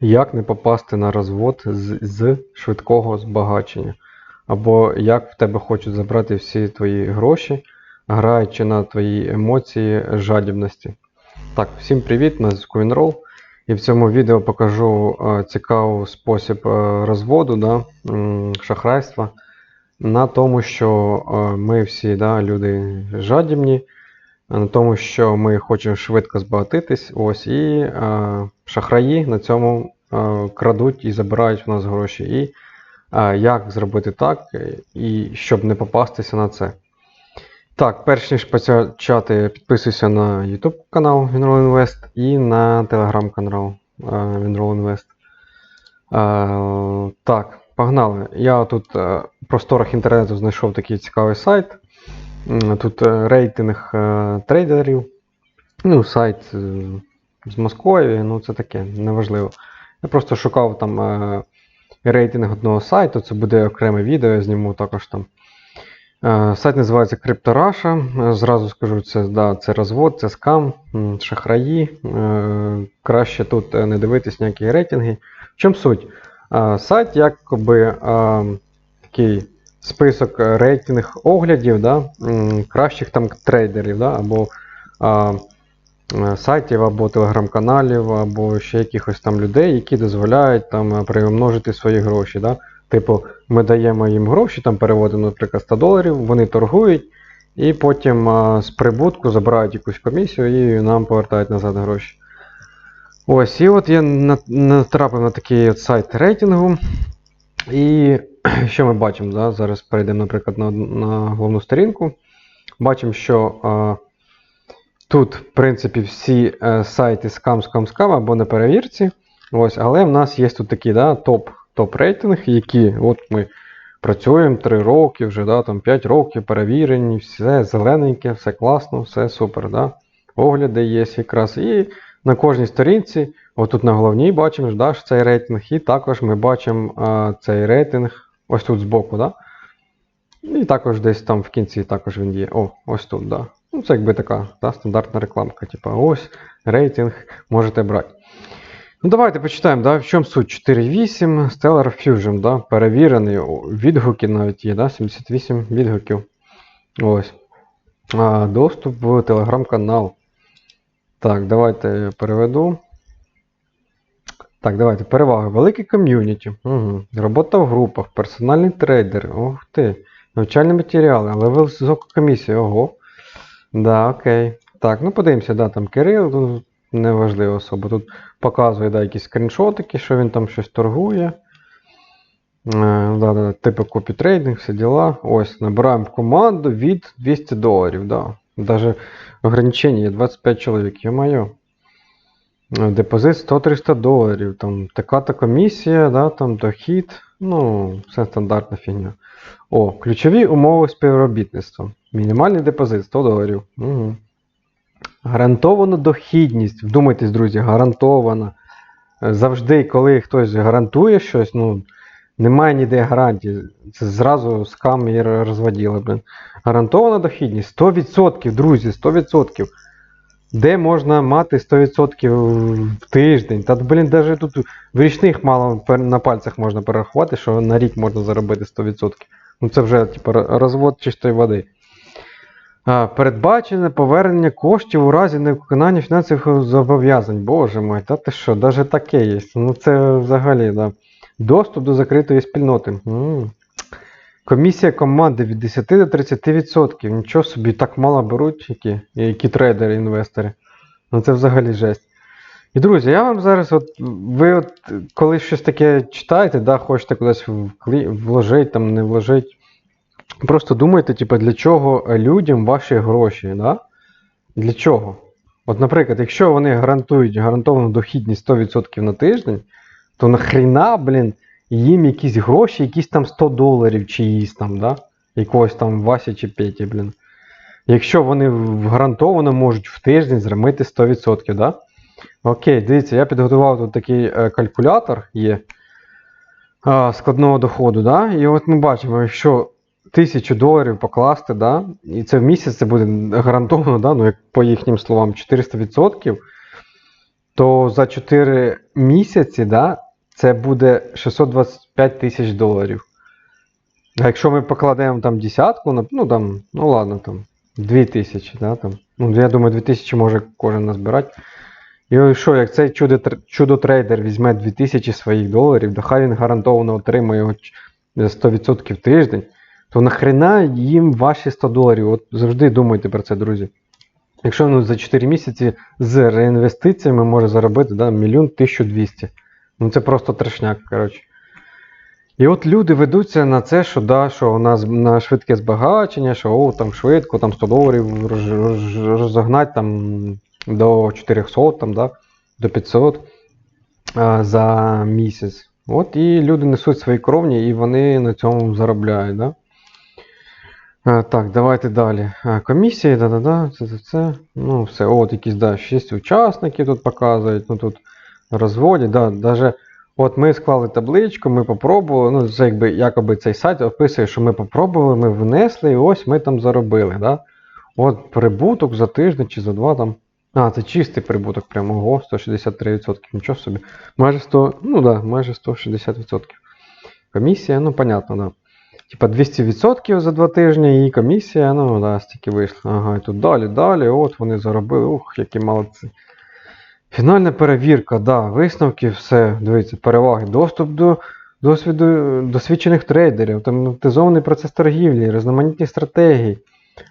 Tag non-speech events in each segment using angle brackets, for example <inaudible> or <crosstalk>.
Як не попасти на розвод з, з швидкого збагачення? Або як в тебе хочуть забрати всі твої гроші, граючи на твої емоції жадібності. Так, всім привіт, на зв'язку Вінрол. І в цьому відео покажу е, цікавий спосіб е, розводу, да, шахрайства на тому, що е, ми всі да, люди жадібні, на тому, що ми хочемо швидко збагатитись. Ось, і е, шахраї на цьому е, крадуть і забирають у нас гроші. І е, як зробити так, е, і щоб не попастися на це. Так, перш ніж почати, підписуйся на YouTube канал Winroll Invest і на Telegram канал е, Winroll Invest. Е, так, погнали. Я тут е, в просторах інтернету знайшов такий цікавий сайт. Тут е, рейтинг е, трейдерів. Ну, сайт е, з Москви, ну це таке, неважливо. Я просто шукав там рейтинг одного сайту, це буде окреме відео, я зніму також там. Сайт називається. Е, Зразу скажу, це, да, це розвод, це скам, шахраї. Краще тут не дивитись ніякі рейтинги. В чому суть? Сайт якоби е, такий список е, рейтинг оглядів да, кращих там трейдерів, да, або е, е, сайтів, або телеграм-каналів, або ще якихось там людей, які дозволяють там е, приумножити свої гроші. Да. Типу, ми даємо їм гроші, там переводимо, наприклад, 100 доларів, вони торгують, і потім а, з прибутку забирають якусь комісію і нам повертають назад гроші. Ось, і от я натрапив на такий от сайт рейтингу. І <clears throat> що ми бачимо? Да? Зараз перейдемо, наприклад, на, на головну сторінку. Бачимо, що а, тут, в принципі, всі е, сайти скам, скам, скам або на перевірці. Ось, але в нас є тут такий да, топ, топ-рейтинг, які от ми працюємо 3 роки, вже да, там 5 років, перевірені, все зелененьке, все класно, все супер. Да? Огляди є якраз. І на кожній сторінці, отут на головній бачимо да, цей рейтинг, і також ми бачимо а, цей рейтинг ось тут збоку. Да? І також десь там в кінці також він є. О, ось тут, да. Ну, це якби така да, стандартна рекламка. Типа ось рейтинг можете брати. Ну, давайте почитаємо, да, в чому суть 4.8 Stellar Fusion, да, перевірений, відгуки навіть є, да, 78 відгуків. Ось. А, доступ в телеграм-канал. Так, давайте я переведу. Так, давайте. Переваги. Велике ком'юніті. Угу. Робота в групах, персональний трейдер. Ух ти. Навчальні матеріали, але висока комісія. Ого. Да, окей. Так, ну подивимося, да, там Кирил, ну, неважливо особо. Тут показує да, якісь скріншотики, що він там щось торгує. Е, да, да, типи копітрейдинг, всі діла. Ось, набираємо команду від 200 доларів. Да. Даже ограничення є 25 чоловік, йо-моє. Е, Депозит 100-300 доларів, там така-то комісія, да, там дохід, ну, все стандартна фігня. О, ключові умови співробітництва. Мінімальний депозит 100 доларів. Угу. Гарантована дохідність. Вдумайтесь, друзі, гарантована. Завжди, коли хтось гарантує щось, ну, немає ніде гарантії. Це зразу скам і розводіли. Гарантована дохідність 100%, друзі, 100%. Де можна мати 100% в тиждень? Та, блін, навіть тут в річних мало на пальцях можна перерахувати, що на рік можна заробити 100%. Ну це вже типу, розвод чистої води. Передбачене повернення коштів у разі невиконання фінансових зобов'язань. Боже мой, та ти що, навіть таке є. Ну це взагалі, да. Доступ до закритої спільноти. М. Комісія команди від 10 до 30%. Нічого собі, так мало беруть, які, які трейдери, інвестори. Ну це взагалі жесть. І друзі, я вам зараз, от, ви от, коли щось таке читаєте, да, хочете кудись вложити, там, не вложити. Просто думайте, типу, для чого людям ваші гроші, да? Для чого? От, наприклад, якщо вони гарантують гарантовану дохідність 100% на тиждень, то нахріна, блін, їм якісь гроші, якісь там 100 доларів чиїсь там, да? Якогось там Васі чи Петі, блін. Якщо вони гарантовано можуть в тиждень зробити 100%, да? Окей, дивіться, я підготував тут такий е, калькулятор є складного доходу, да? І от ми бачимо, якщо тисячу доларів покласти, да? і це в місяць це буде гарантовано, да? ну, як по їхнім словам, 400%, то за 4 місяці, да, це буде 625 тисяч доларів. А якщо ми покладемо там десятку, ну там, ну ладно, там 2 тисячі, да, там, ну я думаю, 2 тисячі може кожен назбирати. І що, як цей чудо, чудо-трейдер візьме 2000 своїх доларів, да хай він гарантовано отримає його 100% в тиждень, то нахрена їм ваші 100 доларів? От завжди думайте про це, друзі. Якщо ну, за 4 місяці з реінвестиціями може заробити да, мільйон 1200. Ну це просто трешняк, коротше. І от люди ведуться на це, що да, що у нас на швидке збагачення, що о, там швидко, там 100 доларів роз, роз, розогнать там до 400, там, да, до 500 а, за місяць. От і люди несуть свої кровні і вони на цьому заробляють. Да? А, так, давайте далі. А, комісії, да-да-да, це, це, це. Ну, все, от якісь, да, 6 учасників тут показують, ну тут розводять, да, даже От ми склали табличку, ми попробували. Ну, це якби якоби цей сайт описує, що ми попробували, ми внесли, і ось ми там заробили. Да? От прибуток за тиждень чи за два там. А, це чистий прибуток, прямого 163%. Нічого собі. Майже 100, ну да, майже 160%. Комісія, ну, понятно, да. Типа 200% за два тижні і комісія, ну да, стільки вийшло. Ага, і тут далі, далі, от вони заробили. Ух, які молодці. Фінальна перевірка, да, висновки, все, дивіться, переваги, доступ до досвіду досвідчених трейдерів, автоматизований процес торгівлі, різноманітні стратегії.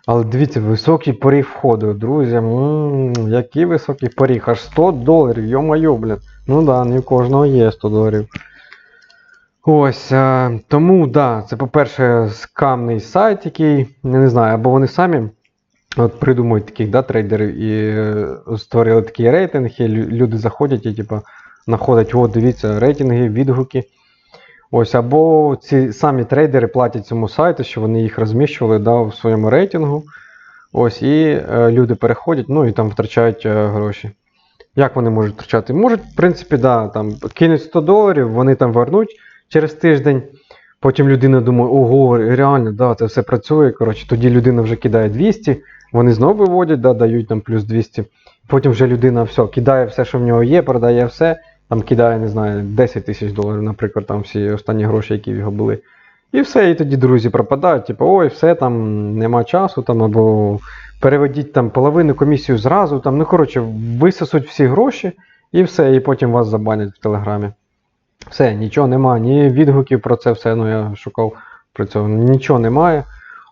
Але дивіться, високий поріг входу, друзі. м який високий поріг, аж 100 доларів, йо-моє, блін. Ну да, не у кожного є 100 доларів. Ось, а, тому, да, це, по-перше, скамний сайт, який, я не знаю, або вони самі От придумують таких да, трейдерів і е, створили такий рейтинг, і люди заходять і типу, знаходять, о, дивіться, рейтинги, відгуки. Ось, або ці самі трейдери платять цьому сайту, що вони їх розміщували да, в своєму рейтингу. Ось, і е, люди переходять, ну і там втрачають е, гроші. Як вони можуть втрачати? Можуть, в принципі, да, там, кинуть 100 доларів, вони там вернуть через тиждень. Потім людина думає, ого, реально, да, це все працює. Коротше, тоді людина вже кидає 200, вони знову виводять, да, дають там плюс 200. Потім вже людина все, кидає все, що в нього є, продає все, там кидає, не знаю, 10 тисяч доларів, наприклад, там всі останні гроші, які в його були. І все, і тоді друзі пропадають, типу, ой, все, там нема часу, там, або переведіть там половину комісію зразу, там, ну коротше, висосуть всі гроші і все, і потім вас забанять в Телеграмі. Все, нічого немає, ні відгуків про це все, ну я шукав про це, нічого немає.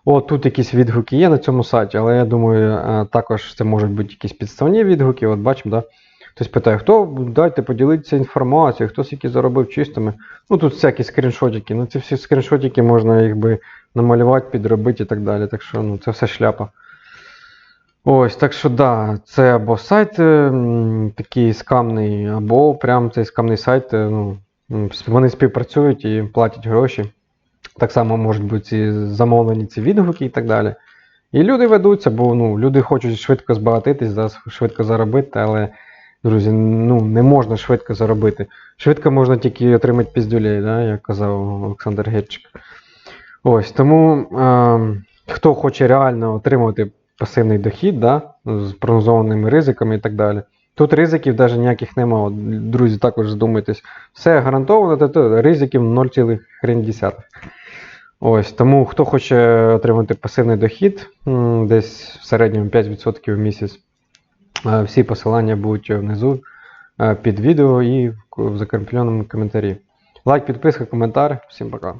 О, тут якісь відгуки є на цьому сайті, але я думаю, е, також це можуть бути якісь підставні відгуки. От бачимо, да? Хтось питає, хто дайте поділитися інформацією, хто скільки заробив чистими. Ну тут всякі скріншотики. Ну ці всі скріншотики можна їх намалювати, підробити і так далі. Так що ну, це все шляпа. Ось, так що да, це або сайт такий скамний, або прям цей скамний сайт. е, Ну, вони співпрацюють і платять гроші. Так само можуть бути ці замовлені ці відгуки і так далі. І люди ведуться, бо ну, люди хочуть швидко збагатитись, да, швидко заробити, але, друзі, ну, не можна швидко заробити. Швидко можна тільки отримати піздюлей, да, як казав Олександр Гетчик. Ось, тому е, хто хоче реально отримувати пасивний дохід, да, з прогнозованими ризиками і так далі. Тут ризиків навіть ніяких немає. Друзі, також задумайтесь. Все гарантовано, то, ризиків 0,1. Ось, тому хто хоче отримати пасивний дохід, десь в середньому 5% в місяць, всі посилання будуть внизу е, під відео і в закріпленому коментарі. Лайк, підписка, коментар. Всім пока.